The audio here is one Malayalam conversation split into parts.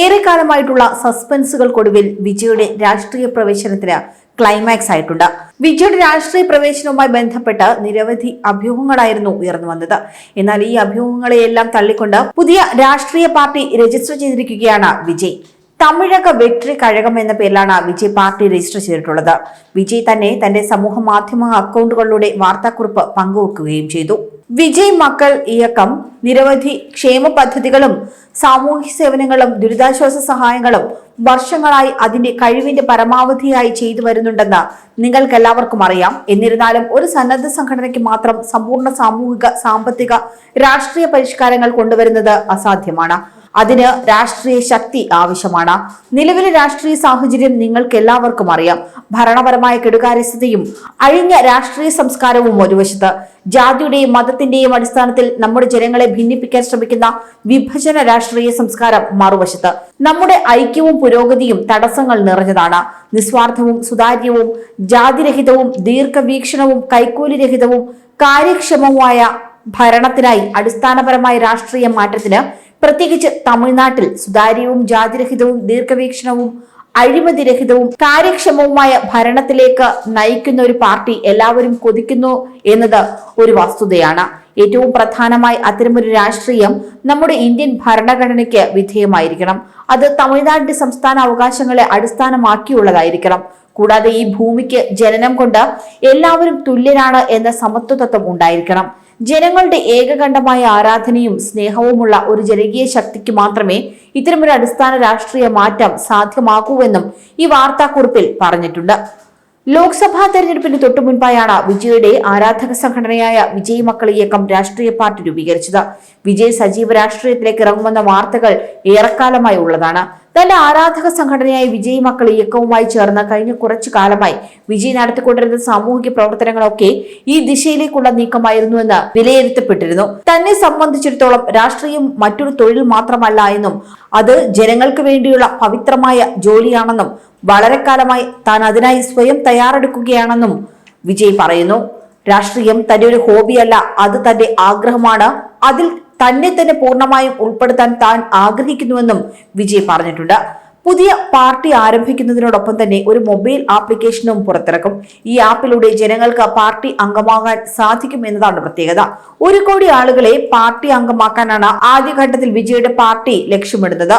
ഏറെക്കാലമായിട്ടുള്ള സസ്പെൻസുകൾക്കൊടുവിൽ വിജയുടെ രാഷ്ട്രീയ പ്രവേശനത്തിന് ക്ലൈമാക്സ് ആയിട്ടുണ്ട്. വിജയുടെ രാഷ്ട്രീയ പ്രവേശനവുമായി ബന്ധപ്പെട്ട് നിരവധി അഭ്യൂഹങ്ങളായിരുന്നു ഉയർന്നു വന്നത്. എന്നാൽ ഈ അഭ്യൂഹങ്ങളെയെല്ലാം തള്ളിക്കൊണ്ട് പുതിയ രാഷ്ട്രീയ പാർട്ടി രജിസ്റ്റർ ചെയ്തിരിക്കുകയാണ് വിജയ്. തമിഴക വെട്രി കഴകം എന്ന പേരിലാണ് വിജയ് പാർട്ടി രജിസ്റ്റർ ചെയ്തിട്ടുള്ളത്. വിജയ് തന്നെ തന്റെ സമൂഹ മാധ്യമ അക്കൗണ്ടുകളിലൂടെ വാർത്താക്കുറിപ്പ് പങ്കുവെക്കുകയും ചെയ്തു. വിജയ് മക്കൾ ഇയക്കം നിരവധി ക്ഷേമ പദ്ധതികളും സാമൂഹ്യ സേവനങ്ങളും ദുരിതാശ്വാസ സഹായങ്ങളും വർഷങ്ങളായി അതിന്റെ കഴിവിന്റെ പരമാവധിയായി ചെയ്തു വരുന്നുണ്ടെന്ന് നിങ്ങൾക്കെല്ലാവർക്കും അറിയാം. എന്നിരുന്നാലും ഒരു സന്നദ്ധ സംഘടനയ്ക്ക് മാത്രം സമ്പൂർണ സാമൂഹിക സാമ്പത്തിക രാഷ്ട്രീയ പരിഷ്കാരങ്ങൾ കൊണ്ടുവരുന്നത് അസാധ്യമാണ്. അതിന് രാഷ്ട്രീയ ശക്തി ആവശ്യമാണ്. നിലവിലെ രാഷ്ട്രീയ സാഹചര്യം നിങ്ങൾക്ക് എല്ലാവർക്കും അറിയാം. ഭരണപരമായ കെടുകാര്യസ്ഥതയും അഴിഞ്ഞ രാഷ്ട്രീയ സംസ്കാരവും ഒരു വശത്ത് ജാതിയുടെയും മതത്തിന്റെയും അടിസ്ഥാനത്തിൽ നമ്മുടെ ജനങ്ങളെ ഭിന്നിപ്പിക്കാൻ ശ്രമിക്കുന്ന വിഭജന രാഷ്ട്രീയ സംസ്കാരം മറുവശത്ത്. നമ്മുടെ ഐക്യവും പുരോഗതിയും തടസ്സങ്ങൾ നിറഞ്ഞതാണ്. നിസ്വാർത്ഥവും സുതാര്യവും ജാതിരഹിതവും ദീർഘവീക്ഷണവും കൈക്കൂലിരഹിതവും കാര്യക്ഷമവുമായ ഭരണത്തിനായി അടിസ്ഥാനപരമായ രാഷ്ട്രീയ മാറ്റത്തിന് പ്രത്യേകിച്ച് തമിഴ്നാട്ടിൽ സുതാര്യവും ജാതിരഹിതവും ദീർഘവീക്ഷണവും അഴിമതിരഹിതവും കാര്യക്ഷമവുമായ ഭരണത്തിലേക്ക് നയിക്കുന്ന ഒരു പാർട്ടി എല്ലാവരും കൊതിക്കുന്നു എന്നത് ഒരു വസ്തുതയാണ്. ഏറ്റവും പ്രധാനമായി അത്തരമൊരു രാഷ്ട്രീയം നമ്മുടെ ഇന്ത്യൻ ഭരണഘടനയ്ക്ക് വിധേയമായിരിക്കണം. അത് തമിഴ്നാടിന്റെ സംസ്ഥാന അവകാശങ്ങളെ അടിസ്ഥാനമാക്കിയുള്ളതായിരിക്കണം. കൂടാതെ ഈ ഭൂമിക്ക് ജനനം കൊണ്ട് എല്ലാവരും തുല്യരാണ് എന്ന സമത്വതത്വം ഉണ്ടായിരിക്കണം. ജനങ്ങളുടെ ഏകകണ്ഠമായ ആരാധനയും സ്നേഹവുമുള്ള ഒരു ജനകീയ ശക്തിക്ക് മാത്രമേ ഇത്തരമൊരു അടിസ്ഥാന രാഷ്ട്രീയ മാറ്റം സാധ്യമാകൂവെന്നും ഈ വാർത്താക്കുറിപ്പിൽ പറഞ്ഞിട്ടുണ്ട്. ലോക്സഭാ തെരഞ്ഞെടുപ്പിന് തൊട്ടു മുൻപായാണ് വിജയുടെ ആരാധക സംഘടനയായ വിജയ് മക്കൾ ഇയക്കം രാഷ്ട്രീയ പാർട്ടി രൂപീകരിച്ചത്. വിജയ് സജീവ രാഷ്ട്രീയത്തിലേക്ക് ഇറങ്ങുമെന്ന വാർത്തകൾ ഏറെക്കാലമായി ഉള്ളതാണ്. തന്റെ ആരാധക സംഘടനയായ വിജയ് മക്കൾ ഇയക്കവുമായി ചേർന്ന് കഴിഞ്ഞ കുറച്ചു കാലമായി വിജയ് നടത്തിക്കൊണ്ടിരുന്ന സാമൂഹിക പ്രവർത്തനങ്ങളൊക്കെ ഈ ദിശയിലേക്കുള്ള നീക്കമായിരുന്നുവെന്ന് വിലയിരുത്തപ്പെട്ടിരുന്നു. തന്നെ സംബന്ധിച്ചിടത്തോളം രാഷ്ട്രീയം മറ്റൊരു തൊഴിൽ മാത്രമല്ല എന്നും അത് ജനങ്ങൾക്ക് വേണ്ടിയുള്ള പവിത്രമായ ജോലിയാണെന്നും വളരെ കാലമായി താൻ അതിനായി സ്വയം തയ്യാറെടുക്കുകയാണെന്നും വിജയ് പറയുന്നു. രാഷ്ട്രീയം തന്റെ ഒരു ഹോബിയല്ല അത് തന്റെ ആഗ്രഹമാണ്. അതിൽ തന്നെ തന്നെ പൂർണമായും ഉൾപ്പെടുത്താൻ താൻ ആഗ്രഹിക്കുന്നുവെന്നും വിജയ് പറഞ്ഞിട്ടുണ്ട്. പുതിയ പാർട്ടി ആരംഭിക്കുന്നതിനോടൊപ്പം തന്നെ ഒരു മൊബൈൽ ആപ്ലിക്കേഷനും പുറത്തിറക്കും. ഈ ആപ്പിലൂടെ ജനങ്ങൾക്ക് പാർട്ടി അംഗമാകാൻ സാധിക്കും എന്നതാണ് പ്രത്യേകത. ഒരു കോടി ആളുകളെ പാർട്ടി അംഗമാക്കാനാണ് ആദ്യഘട്ടത്തിൽ വിജയുടെ പാർട്ടി ലക്ഷ്യമിടുന്നത്.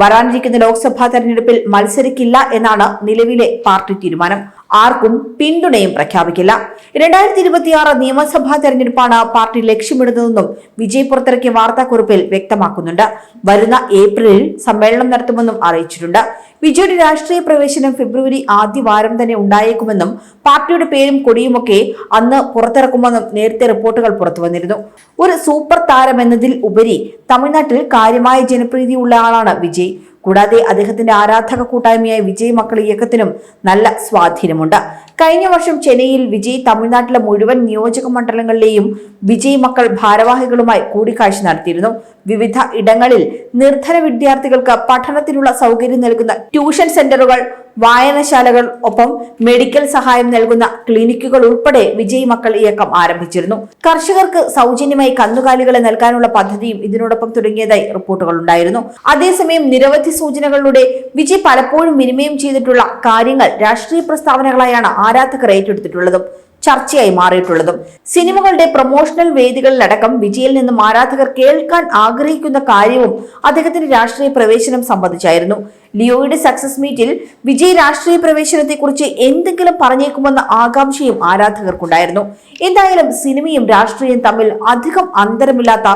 വരാനിരിക്കുന്ന ലോക്സഭാ തെരഞ്ഞെടുപ്പിൽ മത്സരിക്കില്ല എന്നാണ് നിലവിലെ പാർട്ടി തീരുമാനം. ആർക്കും പിന്തുണയും പ്രഖ്യാപിക്കില്ല. രണ്ടായിരത്തി ഇരുപത്തിയാറ് നിയമസഭാ തെരഞ്ഞെടുപ്പാണ് പാർട്ടി ലക്ഷ്യമിടുന്നതെന്നും വിജയ് പുറത്തിറക്കിയ വാർത്താക്കുറിപ്പിൽ വ്യക്തമാക്കുന്നുണ്ട്. വരുന്ന ഏപ്രിലിൽ സമ്മേളനം നടത്തുമെന്നും അറിയിച്ചിട്ടുണ്ട്. വിജയുടെ രാഷ്ട്രീയ പ്രവേശനം ഫെബ്രുവരി ആദ്യ വാരം തന്നെ ഉണ്ടായേക്കുമെന്നും പാർട്ടിയുടെ പേരും കൊടിയുമൊക്കെ അന്ന് പുറത്തിറക്കുമെന്നും നേരത്തെ റിപ്പോർട്ടുകൾ പുറത്തുവന്നിരുന്നു ഒരു സൂപ്പർ താരം എന്നതിൽ ഉപരി തമിഴ്നാട്ടിൽ കാര്യമായ ജനപ്രീതിയുള്ള ആളാണ് വിജയ്. കൂടാതെ അദ്ദേഹത്തിന്റെ ആരാധക കൂട്ടായ്മയായ വിജയ് മക്കൾ ഇയക്കത്തിനും നല്ല സ്വാധീനമുണ്ട്. കഴിഞ്ഞ വർഷം ചെന്നൈയിൽ വിജയ് തമിഴ്നാട്ടിലെ മുഴുവൻ നിയോജക മണ്ഡലങ്ങളിലെയും വിജയ് മക്കൾ ഭാരവാഹികളുമായി കൂടിക്കാഴ്ച നടത്തിയിരുന്നു. വിവിധ ഇടങ്ങളിൽ നിർധന വിദ്യാർത്ഥികൾക്ക് പഠനത്തിനുള്ള സൗകര്യം നൽകുന്ന ട്യൂഷൻ സെന്ററുകൾ വായനശാലകൾ ഒപ്പം മെഡിക്കൽ സഹായം നൽകുന്ന ക്ലിനിക്കുകൾ ഉൾപ്പെടെ വിജയ് മക്കൾ ഇയക്കം ആരംഭിച്ചിരുന്നു. കർഷകർക്ക് സൗജന്യമായി കന്നുകാലികളെ നൽകാനുള്ള പദ്ധതിയും ഇതിനോടൊപ്പം തുടങ്ങിയതായി റിപ്പോർട്ടുകൾ ഉണ്ടായിരുന്നു. അതേസമയം നിരവധി സൂചനകളിലൂടെ വിജയ് പലപ്പോഴും വിനിമയം ചെയ്തിട്ടുള്ള കാര്യങ്ങൾ രാഷ്ട്രീയ പ്രസ്താവനകളായാണ് ആരാധകർ ഏറ്റെടുത്തിട്ടുള്ളതും. ചർച്ചയായി മാറിയിട്ടുള്ളതും. സിനിമകളുടെ പ്രൊമോഷണൽ വേദികളിലടക്കം വിജയിൽ നിന്നും ആരാധകർ കേൾക്കാൻ ആഗ്രഹിക്കുന്ന കാര്യവും അദ്ദേഹത്തിന്റെ രാഷ്ട്രീയ പ്രവേശനം സംബന്ധിച്ചായിരുന്നു. ലിയോയുടെ സക്സസ് മീറ്റിൽ വിജയ് രാഷ്ട്രീയ പ്രവേശനത്തെക്കുറിച്ച് എന്തെങ്കിലും പറഞ്ഞേക്കുമെന്ന ആകാംക്ഷയും ആരാധകർക്കുണ്ടായിരുന്നു. എന്തായാലും സിനിമയും രാഷ്ട്രീയം തമ്മിൽ അധികം അന്തരമില്ലാത്ത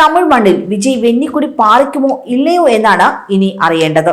തമിഴ് മണ്ണിൽ വിജയ് വെന്നിക്കുടി പാലിക്കുമോ ഇല്ലയോ എന്നാണ് ഇനി അറിയേണ്ടത്.